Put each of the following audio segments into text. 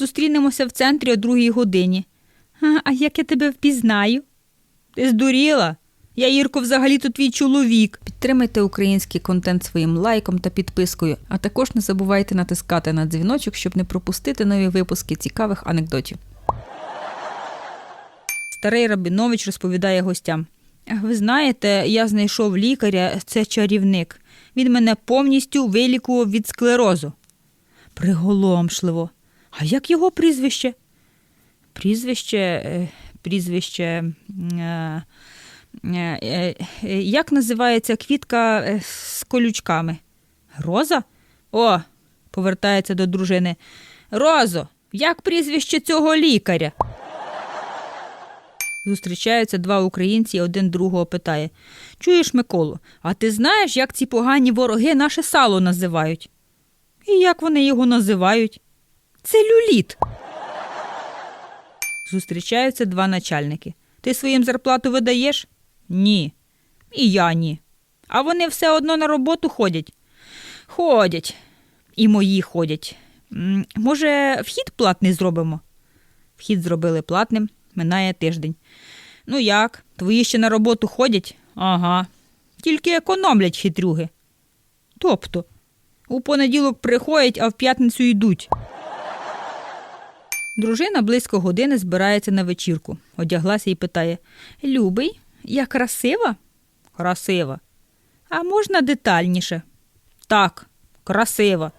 Зустрінемося в центрі о другій годині. А, а як я тебе впізнаю? Ти здуріла? Я, Ірко, взагалі-то твій чоловік. Підтримайте український контент своїм лайком та підпискою, а також не забувайте натискати на дзвіночок, щоб не пропустити нові випуски цікавих анекдотів. Старий Рабінович розповідає гостям. Ви знаєте, я знайшов лікаря, це чарівник. Він мене повністю вилікував від склерозу. Приголомшливо. А як його прізвище? Прізвище, е, прізвище. е, е, Як називається квітка з колючками? Роза? О, повертається до дружини. Розо, як прізвище цього лікаря? Зустрічаються два українці, і один другого питає: Чуєш, Миколу, а ти знаєш, як ці погані вороги наше сало називають? І як вони його називають? Це люліт. Зустрічаються два начальники. Ти своїм зарплату видаєш? Ні. І я ні. А вони все одно на роботу ходять. Ходять. І мої ходять. Може, вхід платний зробимо? Вхід зробили платним, минає тиждень. Ну як, твої ще на роботу ходять? Ага. Тільки економлять хитрюги. Тобто, у понеділок приходять, а в п'ятницю йдуть. Дружина близько години збирається на вечірку. Одяглася і питає: Любий, я красива? Красива. А можна детальніше? Так, красива.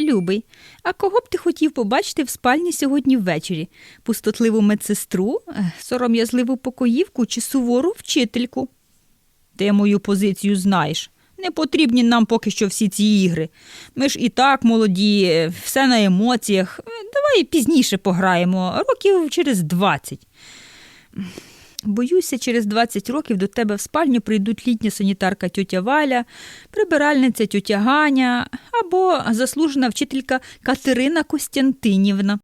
Любий, а кого б ти хотів побачити в спальні сьогодні ввечері? Пустотливу медсестру, е, сором'язливу покоївку чи сувору вчительку? Ти мою позицію знаєш. Не потрібні нам поки що всі ці ігри. Ми ж і так молоді, все на емоціях. Давай пізніше пограємо, років через 20. Боюся, через 20 років до тебе в спальню прийдуть літня санітарка тьотя Валя, прибиральниця тьотя Ганя або заслужена вчителька Катерина Костянтинівна.